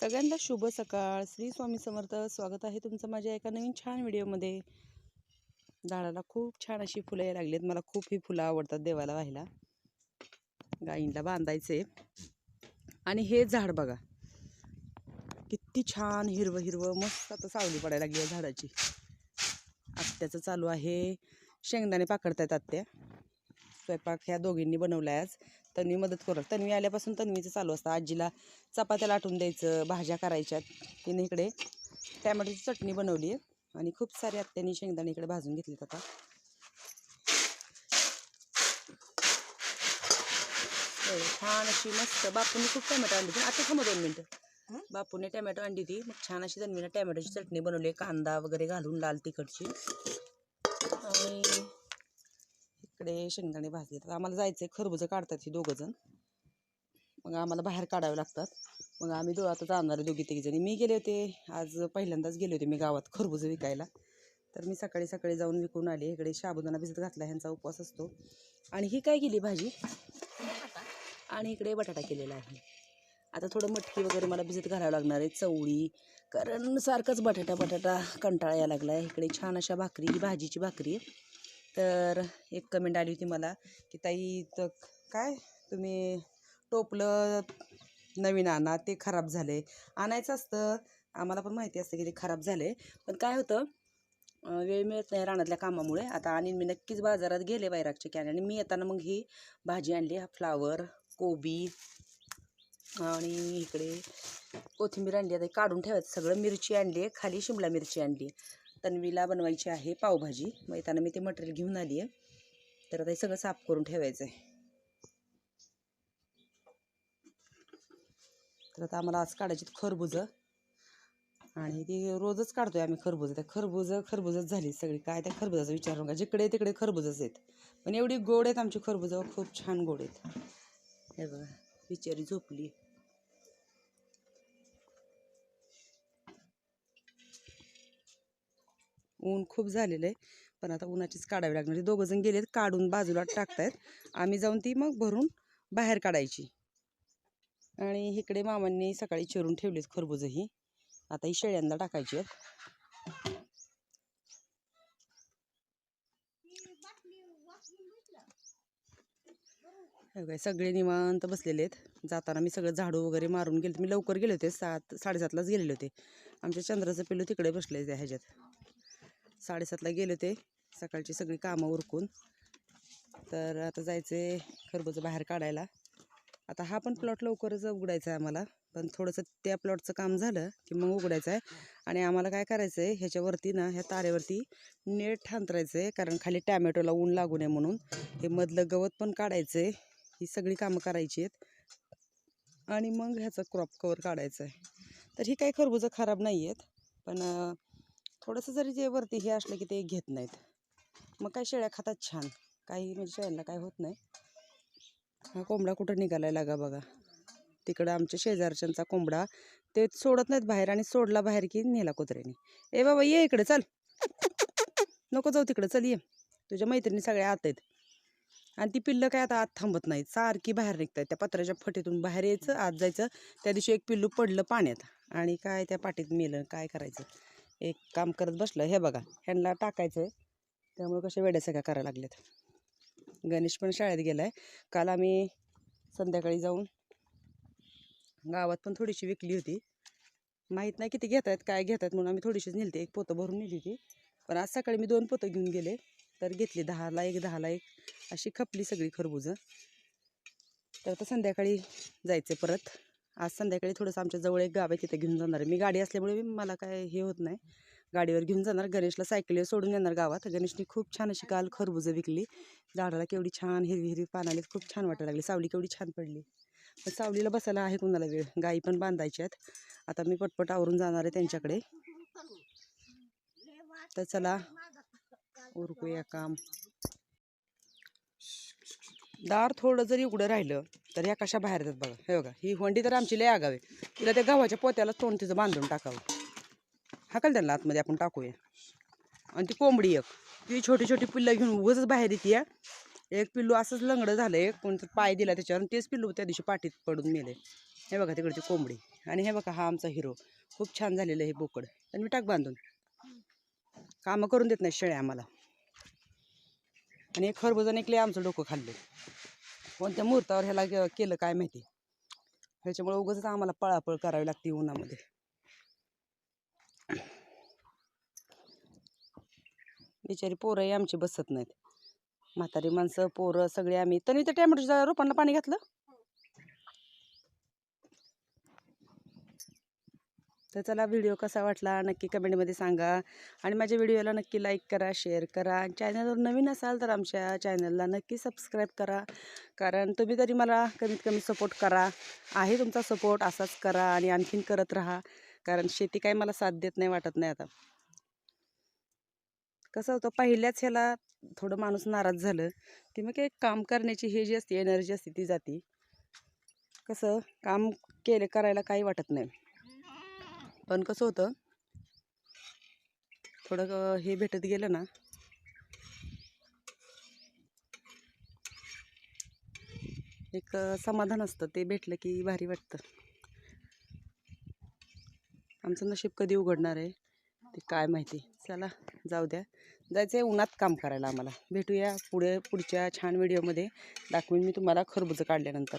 सगळ्यांना शुभ सकाळ. श्री स्वामी समर्थ स्वागत आहे तुमचं माझ्या एका नवीन छान व्हिडिओमध्ये. झाडाला खूप छान अशी फुलं यायला आहेत मला खूप ही फुलं आवडतात देवाला व्हायला. गाईंला बांधायचे. आणि हे झाड बघा. किती छान हिरवं हिरवं मस्त आता सावली पडायला लागली आहे झाडाची. आत्याचं चालू आहे. शेंगदाणे पाकडतायत आत्या. स्वयंपाक ह्या दोघींनी बनवला आज. तन्वी मदत करत तन्वी आल्यापासून तन्वीचं चालू असतं. आजीला चपात्या लाटून द्यायचं भाज्या करायच्यात तिने इकडे टॅमॅटोची चटणी बनवली आहे आणि खूप सारे आत्यानी शेंगदाणे इकडे भाजून घेतलेत आता. छान अशी मस्त बापूने खूप टॅमॅटो आणली होती. आता थांबा दोन मिनटं. बापूने टॅमॅटो आणली होती. मग छान अशी तन्वीने टॅमॅटोची चटणी बनवली. कांदा वगैरे घालून लाल तिखटची. आणि इकडे शेंगदाणे भाजले तर आम्हाला जायचं आहे खरबुजं काढतात ही दोघं जण. मग आम्हाला बाहेर काढावे लागतात. मग आम्ही दो आता जाणार आहे दोघी तिघीजणी मी गेले होते आज पहिल्यांदाच गेले होते मी गावात खरबुजं विकायला. तर मी सकाळी सकाळी जाऊन विकून आले. इकडे शाबुदाना भिजत घातला ह्यांचा उपवास असतो. आणि ही काय केली भाजी? आणि इकडे बटाटा केलेला आहे. आता थोडं मटकी वगैरे मला भिजत घालावं लागणार आहे चवळी. कारण सारखंच बटाटा बटाटा कंटाळा यायला लागला आहे इकडे छान अशा भाकरी ही भाजीची भाकरी आहे. तर एक कमेंट आली होती मला की ताई तर काय तुम्ही टोपलं नवीन आणा ते खराब झाले. आणायचं असतं आम्हाला पण माहिती असतं की ते खराब झाले. पण काय होतं वेळ मिळत नाही रानातल्या कामामुळे. आता आणि मी नक्कीच बाजारात गेले वैरागचे कॅन आणि मी येताना मग ही भाजी आणली हा फ्लावर कोबी आणि इकडे कोथिंबीर आणली. आता काढून ठेवायचं. सगळं मिरची आणली आहे खाली शिमला मिरची आणली. तन्वीला बनवायची आहे पावभाजी. मग येताना मी ते मटेरियल घेऊन आली आहे तर आता हे सगळं साफ करून ठेवायचं आहे तर आता आम्हाला आज काढायची खरबुजं. आणि ती रोजच काढतोय आम्ही खरबुजं. त्या खरबुजं खरबुजच झाली सगळी. काय त्या खरबुजाचं विचारू नका जिकडे तिकडे खरबुजच आहेत. पण एवढी गोड आहेत आमची खरबुजं. खूप छान गोड आहेत. हे बघा बिचारी झोपली ऊन खूप झालेलं आहे. पण आता उन्हाचीच काढावी लागणार दोघं जण गेलेत काढून बाजूला टाकतायत. आम्ही जाऊन ती मग भरून बाहेर काढायची. आणि इकडे मामांनी सकाळी चिरून ठेवलीत खरबूज ही आता ही शेळ्यांना टाकायची आहेत. सगळे निवांत बसलेले आहेत. जाताना मी सगळं झाडू वगैरे मारून गेले मी लवकर गेले होते. सात साडेसातलाच गेलेले होते. आमच्या चंद्राचं पिल्लू तिकडे बसले त्या ह्याच्यात. साडेसातला गेले होते. सकाळची सगळी कामं उरकून. तर आता जायचे खरबूज बाहेर काढायला. आता हा पण प्लॉट लवकरच उघडायचा आहे आम्हाला. पण थोडंसं त्या प्लॉटचं काम झालं की मग उघडायचं आहे आणि आम्हाला काय करायचं आहे ह्याच्यावरती ना ह्या तारेवरती नेट ठांतरायचं आहे कारण खाली टॅमॅटोला ऊन लागू नये म्हणून. हे मधलं गवत पण काढायचं आहे ही सगळी कामं करायची आहेत. आणि मग ह्याचं क्रॉप कवर काढायचं आहे तर ही काही खरबुजं खराब नाही आहेत पण थोडंसं जरी जे वरती हे असलं की ते घेत नाहीत. मग काय शेळ्या खातात छान. काही म्हणजे शेळ्यांना काय होत नाही. हा कोंबडा कुठं निघालाय लागा बघा. तिकडं आमच्या शेजारच्यांचा कोंबडा ते सोडत नाहीत बाहेर आणि सोडला बाहेर की नेला कुत्र्याने. ए बाबा ये इकडे चल. नको जाऊ तिकडं चल ये. तुझ्या मैत्रिणी सगळ्या आत आहेत. आणि ती पिल्लं काय आता आत थांबत नाहीत. सारखी बाहेर निघतात त्या पत्र्याच्या फटीतून बाहेर यायचं आत जायचं. त्या दिवशी एक पिल्लू पडलं पाण्यात. आणि काय त्या पाटीत मेलं काय करायचं? एक काम करत बसलं. हे बघा ह्यांना टाकायचं आहे त्यामुळे कशा वेड्या सगळ्या करायला लागल्यात. गणेश पण शाळेत गेला आहे काल आम्ही संध्याकाळी जाऊन गावात पण थोडीशी विकली होती. माहीत नाही किती घेत आहेत काय घेत आहेत म्हणून आम्ही थोडीशीच नेलते. एक पोतं भरून नेली होती. पण आज सकाळी मी दोन पोतं घेऊन गेले. तर घेतली दहाला एक दहाला एक. अशी खपली सगळी खरबुजं. तर आता संध्याकाळी जायचं परत. आज संध्याकाळी थोडंसं आमच्या जवळ एक गाव आहे तिथे घेऊन जाणार आहे. मी गाडी असल्यामुळे मला काय हे होत नाही. गाडीवर घेऊन जाणार. गणेशला सायकलीवर सोडून येणार गावात. गणेशने खूप छान अशी काल खरबुजं विकली. झाडाला केवढी छान हिरवी हिरवी पानाली खूप छान वाटायला लागली. सावली केवढी छान पडली. पण सावलीला बसायला आहे कुणाला वेळ? गाई पण बांधायच्या आहेत. आता मी पटपट आवरून जाणार आहे त्यांच्याकडे. तर चला उरकूया काम. दार थोडं जरी उघडं राहिलं तर ह्या कशा बाहेर येतात बघा. हे बघा ही होंडी तर आमची लय आगावी. तिला त्या गव्हाच्या पोत्याला तोंड तिचं बांधून टाकावं. हाकल त्यांना आतमध्ये आपण टाकूया. आणि ती कोंबडी एक. ती छोटी छोटी पिल्लं घेऊन उगच बाहेर येते एक पिल्लू असंच लंगडं झालं एक कोणतं पाय दिला त्याच्यावर आणि तेच पिल्लू त्या दिवशी पाठीत पडून मेले. हे बघा तिकडची कोंबडी. आणि हे बघा हा आमचा हिरो. खूप छान झालेलं आहे हे बोकड. आणि मी टाक बांधून. कामं करून देत नाही शेळ्या आम्हाला. आणि एक खरबुजाने एक आमचं डोकं खाल्लं कोणत्या मुहूर्तावर ह्याला केलं काय माहिती? ह्याच्यामुळे उगाच आम्हाला पळापळ करावी लागते उन्हामध्ये. बिचारी पोरंही आमची बसत नाहीत. म्हातारी माणसं पोरं सगळे आम्ही. तरी त्या टॅमॅटोच्या रोपांना पाणी घातलं? तर चला व्हिडिओ कसा वाटला नक्की कमेंटमध्ये सांगा. आणि माझ्या व्हिडिओला नक्की लाईक करा शेअर करा. चॅनलवर नवीन असाल तर आमच्या चॅनलला नक्की सबस्क्राईब करा. कारण तुम्ही तरी मला कमीत कमी सपोर्ट करा. आहे तुमचा सपोर्ट असाच करा आणि आणखीन करत राहा. कारण शेती काही मला साथ देत नाही वाटत नाही आता. कसं होतं पहिल्याच ह्याला थोडं माणूस नाराज झालं की मग काही काम करण्याची हे जी असते एनर्जी असते ती जाती. कसं काम केले करायला काही वाटत नाही. पण कसं होतं थोडं हे भेटत गेलं ना एक समाधान असतं ते भेटलं की भारी वाटतं. आमचं नशीब कधी उघडणार आहे ते काय माहिती. चला जाऊ द्या. जायचं आहे उन्हात काम करायला आम्हाला. भेटूया पुढे पुढच्या छान व्हिडिओमध्ये. दाखवीन मी तुम्हाला खरबुजं काढल्यानंतर.